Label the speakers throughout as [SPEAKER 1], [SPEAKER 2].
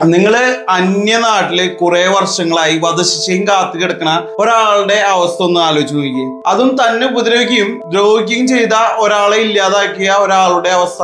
[SPEAKER 1] നിങ്ങൾ അന്യനാട്ടിൽ കുറെ വർഷങ്ങളായി വധശിക്ഷയും കാത്തു കിടക്കുന്ന ഒരാളുടെ അവസ്ഥ ഒന്ന് ആലോചിച്ച് നോക്കി അതും തന്നെ ഉപദ്രവിക്കുകയും ദ്രോഹിക്കുകയും ചെയ്ത ഒരാളെ ഇല്ലാതാക്കിയ ഒരാളുടെ അവസ്ഥ.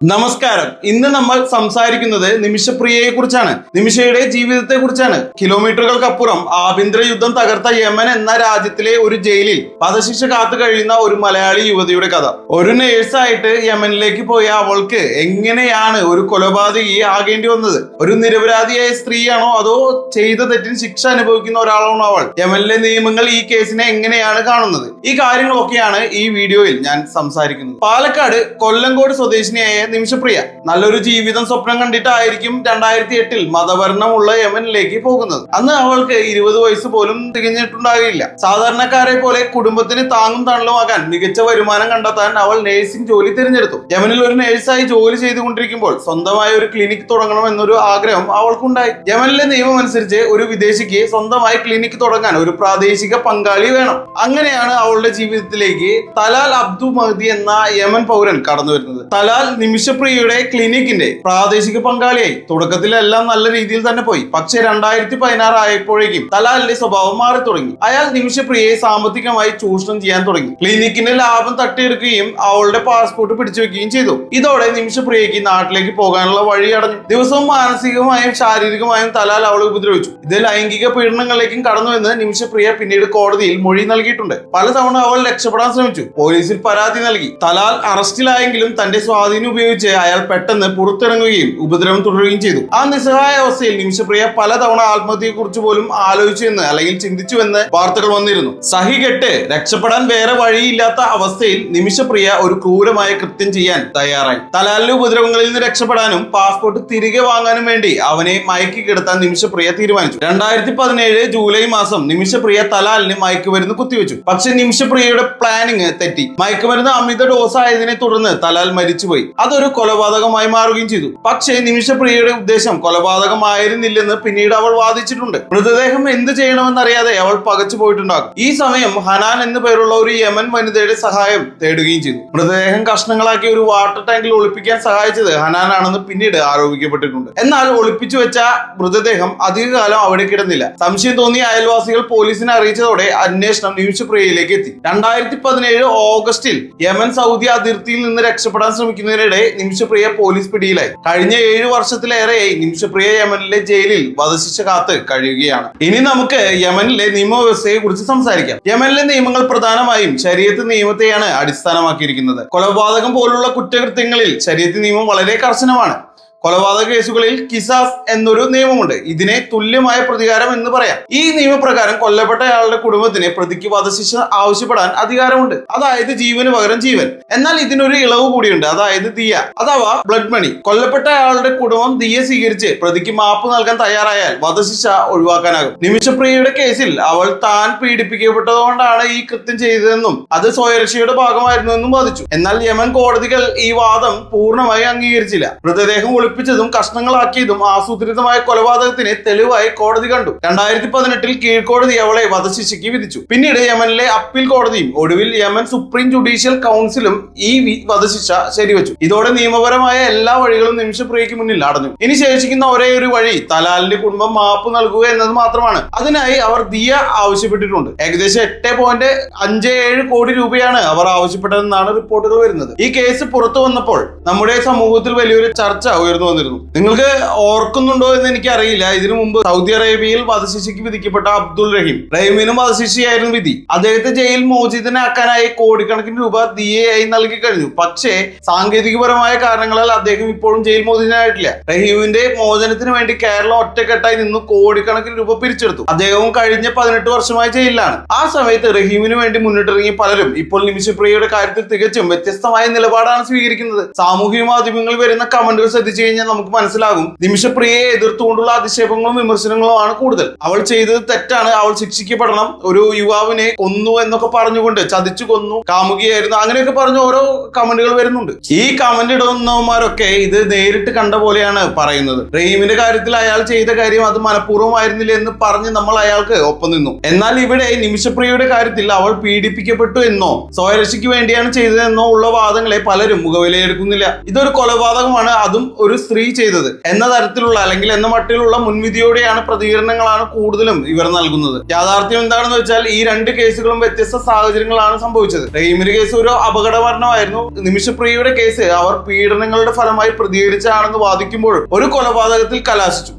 [SPEAKER 1] നമസ്കാരം. ഇന്ന് നമ്മൾ സംസാരിക്കുന്നത് നിമിഷപ്രിയയെ കുറിച്ചാണ് നിമിഷയുടെ ജീവിതത്തെ കുറിച്ചാണ് കിലോമീറ്ററുകൾക്കപ്പുറം ആഭ്യന്തര യുദ്ധം തകർത്ത യമൻ എന്ന രാജ്യത്തിലെ ഒരു ജയിലിൽ വധശിക്ഷ കാത്തു കഴിയുന്ന ഒരു മലയാളി യുവതിയുടെ കഥ. ഒരു നേഴ്സായിട്ട് യമനിലേക്ക് പോയ അവൾക്ക് എങ്ങനെയാണ് ഒരു കൊലപാതകി ആകേണ്ടി വന്നത്? ഒരു നിരപരാധിയായ സ്ത്രീയാണോ അതോ ചെയ്ത തെറ്റിന് ശിക്ഷ അനുഭവിക്കുന്ന ഒരാളാണോ അവൾ? യമനിലെ നിയമങ്ങൾ ഈ കേസിനെ എങ്ങനെയാണ് കാണുന്നത്? ഈ കാര്യങ്ങളൊക്കെയാണ് ഈ വീഡിയോയിൽ ഞാൻ സംസാരിക്കുന്നത്. പാലക്കാട് കൊല്ലങ്കോട് സ്വദേശിനിയായ നിമിഷപ്രിയ നല്ലൊരു ജീവിതം സ്വപ്നം കണ്ടിട്ടായിരിക്കും രണ്ടായിരത്തി എട്ടിൽ മതഭരണമുള്ള യമനിലേക്ക് പോകുന്നത്. അന്ന് അവൾക്ക് ഇരുപത് വയസ്സ് പോലും തികഞ്ഞിട്ടുണ്ടാകില്ല സാധാരണക്കാരെ പോലെ കുടുംബത്തിന് താങ്ങും തണലുമാകാൻ മികച്ച വരുമാനം കണ്ടെത്താൻ അവൾ നഴ്സിംഗ് ജോലി തിരഞ്ഞെടുത്തു. യമനിൽ ഒരു നഴ്സായി ജോലി ചെയ്തുകൊണ്ടിരിക്കുമ്പോൾ സ്വന്തമായ ഒരു ക്ലിനിക് തുടങ്ങണം എന്നൊരു ആഗ്രഹം അവൾക്കുണ്ടായി. യമനിലെ നിയമം അനുസരിച്ച് ഒരു വിദേശിക്ക് സ്വന്തമായി ക്ലിനിക് തുടങ്ങാൻ ഒരു പ്രാദേശിക പങ്കാളി വേണം. അങ്ങനെയാണ് അവളുടെ ജീവിതത്തിലേക്ക് തലാൽ അബ്ദു മഹദി എന്ന യമൻ പൗരൻ കടന്നു വരുന്നത് തലാൽ നിമിഷപ്രിയയുടെ ക്ലിനിക്കിന്റെ പ്രാദേശിക പങ്കാളിയായി. തുടക്കത്തിൽ എല്ലാം നല്ല രീതിയിൽ തന്നെ പോയി. പക്ഷെ രണ്ടായിരത്തി പതിനാറ് ആയപ്പോഴേക്കും തലാലിന്റെ സ്വഭാവം മാറി തുടങ്ങി. അയാൾ നിമിഷപ്രിയയെ സാമ്പത്തികമായി ചൂഷണം ചെയ്യാൻ തുടങ്ങി. ക്ലിനിക്കിന്റെ ലാഭം തട്ടിയെടുക്കുകയും അവളുടെ പാസ്പോർട്ട് പിടിച്ചു വെക്കുകയും ചെയ്തു. ഇതോടെ നിമിഷപ്രിയയ്ക്ക് നാട്ടിലേക്ക് പോകാനുള്ള വഴി അടഞ്ഞു. ദിവസവും മാനസികമായും ശാരീരികമായും തലാൽ അവളെ ഉപദ്രവിച്ചു. ഇത് ലൈംഗിക പീഡനങ്ങളിലേക്കും കടന്നുവെന്ന് നിമിഷപ്രിയ പിന്നീട് കോടതിയിൽ മൊഴി നൽകിയിട്ടുണ്ട്. പലതവണ അവൾ രക്ഷപ്പെടാൻ ശ്രമിച്ചു. പോലീസിൽ പരാതി നൽകി. തലാൽ അറസ്റ്റിലായെങ്കിലും തന്റെ സ്വാധീനം ഉപയോഗിച്ച് അയാൾ പെട്ടെന്ന് പുറത്തിറങ്ങുകയും ഉപദ്രവം തുടരുകയും ചെയ്തു. ആ നിസ്സഹായ അവസ്ഥയിൽ നിമിഷപ്രിയ പലതവണ ആത്മഹത്യയെ കുറിച്ച് പോലും ആലോചിച്ചു എന്ന് അല്ലെങ്കിൽ ചിന്തിച്ചു എന്ന് വാർത്തകൾ വന്നിരുന്നു. സഹി കെട്ട് രക്ഷപ്പെടാൻ വേറെ വഴിയില്ലാത്ത അവസ്ഥയിൽ നിമിഷപ്രിയ ഒരു ക്രൂരമായ കൃത്യം ചെയ്യാൻ തയ്യാറായി. തലാലിന്റെ ഉപദ്രവങ്ങളിൽ നിന്ന് രക്ഷപ്പെടാനും പാസ്പോർട്ട് തിരികെ വാങ്ങാനും വേണ്ടി അവനെ മയക്കി കിടത്താൻ നിമിഷപ്രിയ തീരുമാനിച്ചു. രണ്ടായിരത്തി പതിനേഴ് ജൂലൈ മാസം നിമിഷപ്രിയ തലാലിന് മയക്കുമരുന്ന് കുത്തിവെച്ചു. പക്ഷെ നിമിഷപ്രിയയുടെ പ്ലാനിങ് തെറ്റി. മയക്കുമരുന്ന് അമിത ഡോസ് ആയതിനെ തുടർന്ന് തലാൽ മരിച്ചുപോയി. അതൊരു കൊലപാതകമായി മാറുകയും ചെയ്തു. പക്ഷേ നിമിഷപ്രിയയുടെ ഉദ്ദേശം കൊലപാതകമായിരുന്നില്ലെന്ന് പിന്നീട് അവൾ വാദിച്ചിട്ടുണ്ട്. മൃതദേഹം എന്ത് ചെയ്യണമെന്നറിയാതെ അവൾ പകച്ചു പോയിട്ടുണ്ടാകും. ഈ സമയം ഹനാൻ എന്നു പേരുള്ള ഒരു യമൻ വനിതയുടെ സഹായം തേടുകയും ചെയ്തു. മൃതദേഹം കഷ്ണങ്ങളാക്കി ഒരു വാട്ടർ ടാങ്കിൽ ഒളിപ്പിക്കാൻ സഹായിച്ചത് ഹനാൻ ആണെന്ന് പിന്നീട് ആരോപിക്കപ്പെട്ടിട്ടുണ്ട്. എന്നാൽ ഒളിപ്പിച്ചു വെച്ച മൃതദേഹം അധികകാലം അവിടെ കിടന്നില്ല. സംശയം തോന്നിയ അയൽവാസികൾ പോലീസിനെ അറിയിച്ചതോടെ അന്വേഷണം നിമിഷപ്രിയയിലേക്ക് എത്തി. രണ്ടായിരത്തി പതിനേഴ് ഓഗസ്റ്റിൽ യമൻ സൗദി അതിർത്തിയിൽ നിന്ന് രക്ഷപ്പെടാൻ ശ്രമിക്കുന്നതിനിടെ നിമിഷപ്രിയ പോലീസ് പിടിയിലായി. കഴിഞ്ഞ ഏഴു വർഷത്തിലേറെയായി നിമിഷപ്രിയ യമനിലെ ജയിലിൽ വധശിക്ഷ കാത്ത് കഴിയുകയാണ്. ഇനി നമുക്ക് യമനിലെ നിയമവ്യവസ്ഥയെ കുറിച്ച് സംസാരിക്കാം. യമനിലെ നിയമങ്ങൾ പ്രധാനമായും ശരീരത്ത് നിയമത്തെയാണ് അടിസ്ഥാനമാക്കിയിരിക്കുന്നത്. കൊലപാതകം പോലുള്ള കുറ്റകൃത്യങ്ങളിൽ ശരീരത്തിൽ നിയമം വളരെ കർശനമാണ്. കൊലപാതക കേസുകളിൽ കിസാഫ് എന്നൊരു നിയമമുണ്ട്. ഇതിനെ തുല്യമായ പ്രതികാരം എന്ന് പറയാം. ഈ നിയമപ്രകാരം കൊല്ലപ്പെട്ടയാളുടെ കുടുംബത്തിന് പ്രതിക്ക് വധശിക്ഷ ആവശ്യപ്പെടാൻ അധികാരമുണ്ട്. അതായത് ജീവന് പകരം ജീവൻ. എന്നാൽ ഇതിനൊരു ഇളവ് കൂടിയുണ്ട്. അതായത് ദിയ അഥവാ ബ്ലഡ് മണി കൊല്ലപ്പെട്ടയാളുടെ കുടുംബം ദിയ സ്വീകരിച്ച് പ്രതിക്ക് മാപ്പ് നൽകാൻ തയ്യാറായാൽ വധശിക്ഷ ഒഴിവാക്കാനാകും. നിമിഷപ്രിയയുടെ കേസിൽ അവൾ താൻ പീഡിപ്പിക്കപ്പെട്ടതുകൊണ്ടാണ് ഈ കൃത്യം ചെയ്തതെന്നും അത് സ്വയരക്ഷയുടെ ഭാഗമായിരുന്നുവെന്നും വാദിച്ചു എന്നാൽ യമൻ കോടതികൾ ഈ വാദം പൂർണമായി അംഗീകരിച്ചില്ല. മൃതദേഹം ഒളിപ്പിച്ചതും കഷ്ണങ്ങളാക്കിയതും ആസൂത്രിതമായ കൊലപാതകത്തിന് തെളിവായി കോടതി കണ്ടു. രണ്ടായിരത്തി പതിനെട്ടിൽ കീഴ്ക്കോടതി അവളെ വധശിക്ഷയ്ക്ക് വിധിച്ചു. പിന്നീട് യമനിലെ അപ്പീൽ കോടതിയും ഒടുവിൽ യമൻ സുപ്രീം ജുഡീഷ്യൽ കൗൺസിലും ഈ വധശിക്ഷ ശരിവച്ചു. ഇതോടെ നിയമപരമായ എല്ലാ വഴികളും നിമിഷപ്രിയയ്ക്ക് മുന്നിൽ അടഞ്ഞു. ഇനി ശേഷിക്കുന്ന ഒരേ ഒരു വഴി തലാലിന്റെ കുടുംബം മാപ്പ് നൽകുക എന്നത് മാത്രമാണ്. അതിനായി അവർ ദിയ ആവശ്യപ്പെട്ടിട്ടുണ്ട്. ഏകദേശം എട്ട് പോയിന്റ് അഞ്ച് ഏഴ് കോടി രൂപയാണ് അവർ ആവശ്യപ്പെട്ടതെന്നാണ് റിപ്പോർട്ടുകൾ വരുന്നത്. ഈ കേസ് പുറത്തു വന്നപ്പോൾ നമ്മുടെ സമൂഹത്തിൽ വലിയൊരു ചർച്ച ഉയർന്നു വന്നിരുന്നു. നിങ്ങൾക്ക് ഓർക്കുന്നുണ്ടോ എന്ന് എനിക്ക് അറിയില്ല ഇതിനു മുമ്പ് സൗദി അറേബ്യയിൽ വധശിക്ഷയ്ക്ക് വിധിക്കപ്പെട്ട അബ്ദുൾ റഹീം. റഹീമിനും വധശിക്ഷയായിരുന്നു വിധി. അദ്ദേഹത്തെ ജയിൽ മോചിതനാക്കാനായി കോടിക്കണക്കിന് രൂപ ദിയയായി നൽകി കഴിഞ്ഞു. പക്ഷേ സാങ്കേതികപരമായ കാരണങ്ങളാൽ അദ്ദേഹം ഇപ്പോഴും ജയിൽ മോചിതനായിട്ടില്ല. റഹീമിന്റെ മോചനത്തിന് വേണ്ടി കേരളം ഒറ്റക്കെട്ടായി നിന്ന് കോടിക്കണക്കിന് രൂപ പിരിച്ചെടുത്തു. അദ്ദേഹവും കഴിഞ്ഞ പതിനെട്ട് വർഷമായി ജയിലിലാണ്. ആ സമയത്ത് റഹീമിന് വേണ്ടി മുന്നിട്ടിറങ്ങിയ പലരും ഇപ്പോൾ നിമിഷപ്രിയയുടെ കാര്യത്തിൽ തികച്ചും വ്യത്യസ്തമായ നിലപാടാണ് സ്വീകരിക്കുന്നത്. സാമൂഹിക മാധ്യമങ്ങളിൽ വരുന്ന കമന്റുകൾ ശ്രദ്ധിച്ചു കഴിഞ്ഞാൽ നമുക്ക് മനസ്സിലാകും. നിമിഷപ്രിയയെ എതിർത്തുകൊണ്ടുള്ള അധിക്ഷേപങ്ങളും വിമർശനങ്ങളുമാണ് കൂടുതൽ. അവൾ ചെയ്തത് തെറ്റാണ്. അവൾ ശിക്ഷിക്കപ്പെടണം. ഒരു യുവാവിനെ കൊന്നു എന്നൊക്കെ പറഞ്ഞുകൊണ്ട് ചതിച്ചു കൊന്നു കാമുകിയായിരുന്നു. അങ്ങനെയൊക്കെ പറഞ്ഞു ഓരോ കമന്റുകൾ വരുന്നുണ്ട്. ഈ കമന്റ് ഇടുന്നവന്മാരൊക്കെ ഇത് നേരിട്ട് കണ്ട പോലെയാണ് പറയുന്നത്. റഹീമിന്റെ കാര്യത്തിൽ അയാൾ ചെയ്ത കാര്യം അത് മനഃപൂർവമായിരുന്നില്ല എന്ന് പറഞ്ഞ് നമ്മൾ അയാൾക്ക് ഒപ്പം നിന്നു. എന്നാൽ ഇവിടെ നിമിഷപ്രിയയുടെ കാര്യത്തിൽ അവൾ പീഡിപ്പിക്കപ്പെട്ടു എന്നോ സ്വയരക്ഷയ്ക്ക് വേണ്ടിയാണ് ചെയ്തതെന്നോ ഉള്ള വാദങ്ങളെ പലരും മുഖവിലയെടുക്കുന്നില്ല. ഇതൊരു കൊലപാതകമാണ്. അതും ഒരു സ്ത്രീ ചെയ്തത്. എന്ന തരത്തിലുള്ള അല്ലെങ്കിൽ എന്ന മട്ടിലുള്ള മുൻവിധിയോടെയാണ് പ്രതികരണങ്ങളാണ് കൂടുതലും ഇവർ നൽകുന്നത്. യാഥാർത്ഥ്യം എന്താണെന്ന് വെച്ചാൽ ഈ രണ്ട് കേസുകളും വ്യത്യസ്ത സാഹചര്യങ്ങളാണ് സംഭവിച്ചത്. റഹീമിന്റെ കേസ് ഒരു അപകട മരണമായിരുന്നു നിമിഷപ്രിയയുടെ കേസ് അവർ പീഡനങ്ങളുടെ ഫലമായി പ്രതികരിച്ചാണെന്ന് വാദിക്കുമ്പോൾ ഒരു കൊലപാതകത്തിൽ കലാശിച്ചു.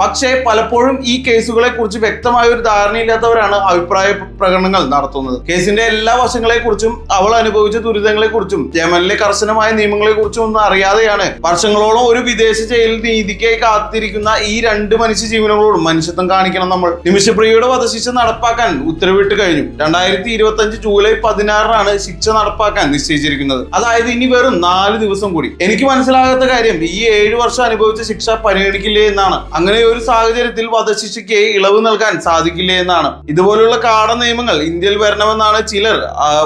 [SPEAKER 1] പക്ഷേ പലപ്പോഴും ഈ കേസുകളെ കുറിച്ച് വ്യക്തമായ ഒരു ധാരണയില്ലാത്തവരാണ് അഭിപ്രായ പ്രകടനങ്ങൾ നടത്തുന്നത്. കേസിന്റെ എല്ലാ വശങ്ങളെ കുറിച്ചും അവൾ അനുഭവിച്ച ദുരിതങ്ങളെ കുറിച്ചും യമനിലെ കർശനമായ നിയമങ്ങളെ കുറിച്ചും ഒന്നും അറിയാതെയാണ് വർഷങ്ങളോളം ഒരു വിദേശ ജയിലിൽ നീതിക്കായി കാത്തിരിക്കുന്ന ഈ രണ്ട് മനുഷ്യ ജീവനുകളോടും മനുഷ്യത്വം കാണിക്കണം നമ്മൾ. നിമിഷപ്രിയയുടെ വധശിക്ഷ നടപ്പാക്കാൻ ഉത്തരവിട്ട് കഴിഞ്ഞു. രണ്ടായിരത്തി ഇരുപത്തി അഞ്ച് ജൂലൈ പതിനാറിനാണ് ശിക്ഷ നടപ്പാക്കാൻ നിശ്ചയിച്ചിരിക്കുന്നത്. അതായത് ഇനി വെറും നാല് ദിവസം കൂടി. എനിക്ക് മനസ്സിലാകാത്ത കാര്യം ഈ ഏഴു വർഷം അനുഭവിച്ച ശിക്ഷ പരിഗണിക്കില്ലേ എന്നാണ്. അങ്ങനെ ഒരു സാഹചര്യത്തിൽ വധശിക്ഷയ്ക്ക് ഇളവ് നൽകാൻ സാധിക്കില്ല എന്നാണ്. ഇതുപോലുള്ള കാട നിയമങ്ങൾ ഇന്ത്യയിൽ വരണമെന്നാണ് ചിലർ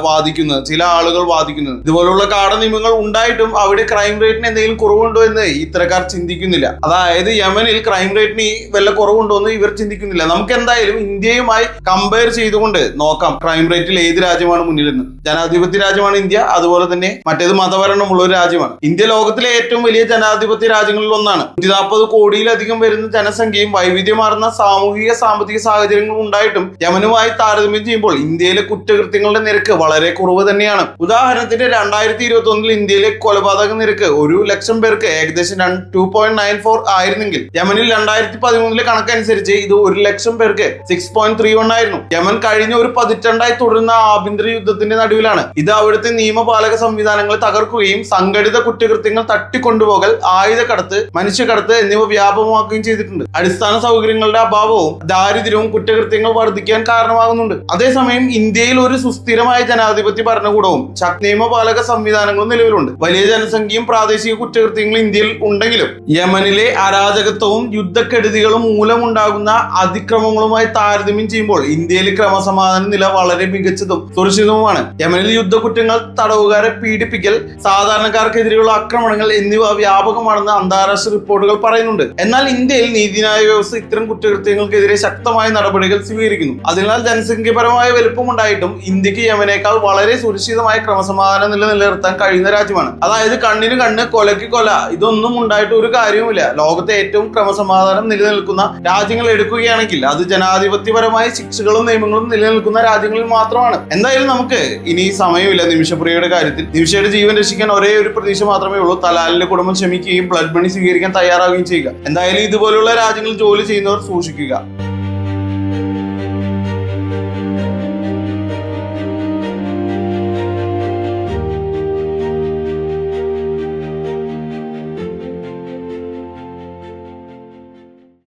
[SPEAKER 1] വാദിക്കുന്നത് ചില ആളുകൾ വാദിക്കുന്നത്. ഇതുപോലുള്ള കാട നിയമങ്ങൾ ഉണ്ടായിട്ടും അവിടെ ക്രൈം റേറ്റിന് എന്തെങ്കിലും കുറവുണ്ടോ എന്ന് ഇത്തരക്കാർ ചിന്തിക്കുന്നില്ല. അതായത് യമനിൽ ക്രൈം റേറ്റിന് വല്ല കുറവുണ്ടോ എന്ന് ഇവർ ചിന്തിക്കുന്നില്ല. നമുക്ക് എന്തായാലും ഇന്ത്യയുമായി കമ്പയർ ചെയ്തുകൊണ്ട് നോക്കാം ക്രൈം റേറ്റിൽ ഏത് രാജ്യമാണ് മുന്നിലെന്ന്. ജനാധിപത്യ രാജ്യമാണ് ഇന്ത്യ അതുപോലെ തന്നെ മറ്റേത് മതഭരണമുള്ള ഒരു രാജ്യമാണ്. ഇന്ത്യ ലോകത്തിലെ ഏറ്റവും വലിയ ജനാധിപത്യ രാജ്യങ്ങളിൽ ഒന്നാണ്. നൂറ്റി നാൽപ്പത് കോടിയിലധികം വരുന്ന ജനസംഖ്യയും വൈവിധ്യമാർന്ന സാമൂഹിക സാമ്പത്തിക സാഹചര്യങ്ങളും ഉണ്ടായിട്ടും യമനുമായി താരതമ്യം ചെയ്യുമ്പോൾ ഇന്ത്യയിലെ കുറ്റകൃത്യങ്ങളുടെ നിരക്ക് വളരെ കുറവ് തന്നെയാണ്. ഉദാഹരണത്തിന് രണ്ടായിരത്തി ഇരുപത്തി ഒന്നിൽ ഇന്ത്യയിലെ കൊലപാതക നിരക്ക് ഒരു ലക്ഷം പേർക്ക് ഏകദേശം ടു പോയിന്റ് നയൻ ഫോർ ആയിരുന്നെങ്കിൽ യമനിൽ രണ്ടായിരത്തി പതിമൂന്നിലെ കണക്കനുസരിച്ച് ഇത് ഒരു ലക്ഷം പേർക്ക് സിക്സ് പോയിന്റ് ത്രീ വൺ ആയിരുന്നു. യമൻ കഴിഞ്ഞ ഒരു പതിറ്റണ്ടായി തുടരുന്ന ആഭ്യന്തര യുദ്ധത്തിന്റെ നടുവിലാണ് ഇത് അവിടുത്തെ നിയമപാലക സംവിധാനങ്ങൾ തകർക്കുകയും സംഘടിത കുറ്റകൃത്യങ്ങൾ തട്ടിക്കൊണ്ടുപോകൽ ആയുധക്കടത്ത് മനുഷ്യക്കടത്ത് എന്നിവ വ്യാപകമാക്കുകയും ചെയ്തിട്ടുണ്ട്. അടിസ്ഥാന സൗകര്യങ്ങളുടെ അഭാവവും ദാരിദ്ര്യവും കുറ്റകൃത്യങ്ങൾ വർദ്ധിക്കാൻ കാരണമാകുന്നുണ്ട്. അതേസമയം ഇന്ത്യയിൽ ഒരു സുസ്ഥിരമായ ജനാധിപത്യ ഭരണകൂടവും നിയമപാലക സംവിധാനങ്ങളും നിലവിലുണ്ട്. വലിയ ജനസംഖ്യയും പ്രാദേശിക കുറ്റകൃത്യങ്ങളും ഇന്ത്യയിൽ ഉണ്ടെങ്കിലും യമനിലെ അരാജകത്വവും യുദ്ധക്കെടുതികളും മൂലമുണ്ടാകുന്ന അതിക്രമങ്ങളുമായി താരതമ്യം ചെയ്യുമ്പോൾ ഇന്ത്യയിലെ ക്രമസമാധാന നില വളരെ മികച്ചതും സുരക്ഷിതവുമാണ്. യമനിൽ യുദ്ധക്കുറ്റങ്ങൾ തടവുകാരെ പീഡിപ്പിക്കൽ സാധാരണക്കാർക്കെതിരെയുള്ള ആക്രമണങ്ങൾ എന്നിവ വ്യാപകമാണെന്ന് അന്താരാഷ്ട്ര റിപ്പോർട്ടുകൾ പറയുന്നുണ്ട്. എന്നാൽ ഇന്ത്യയിൽ നീതിന്യായ വ്യവസ്ഥ ഇത്തരം കുറ്റകൃത്യങ്ങൾക്കെതിരെ ശക്തമായ നടപടികൾ സ്വീകരിക്കുന്നു. അതിനാൽ ജനസംഖ്യപരമായ വലുപ്പമുണ്ടായിട്ടും ഇന്ത്യയ്ക്ക് യമനേക്കാൾ വളരെ സുരക്ഷിതമായ ക്രമസമാധാന നില നിലനിർത്താൻ കഴിയുന്ന രാജ്യമാണ്. അതായത് കണ്ണിന് കണ്ണ് കൊലയ്ക്ക് കൊല ഇതൊന്നും ഉണ്ടായിട്ട് ഒരു കാര്യവുമില്ല. ലോകത്തെ ഏറ്റവും ക്രമസമാധാനം നിലനിൽക്കുന്ന രാജ്യങ്ങൾ എടുക്കുകയാണെങ്കിൽ അത് ജനാധിപത്യപരമായ ശിക്ഷകളും നിയമങ്ങളും നിലനിൽക്കുന്ന രാജ്യങ്ങളിൽ മാത്രമാണ്. എന്തായാലും നമുക്ക് ഇനി സമയമില്ല നിമിഷപ്രിയയുടെ കാര്യത്തിൽ. നിമിഷയുടെ ജീവൻ രക്ഷിക്കാൻ ഒരേ ഒരു പ്രതീക്ഷ മാത്രമേ ഉള്ളൂ. തലാലിന്റെ കുടുംബം ക്ഷമിക്കുകയും ബ്ലഡ് മണി സ്വീകരിക്കാൻ തയ്യാറാവുകയും ചെയ്യുക. എന്തായാലും ഇതുപോലുള്ള രാജ്യങ്ങളിൽ ജോലി ചെയ്യുന്നവർ സൂക്ഷിക്കുക.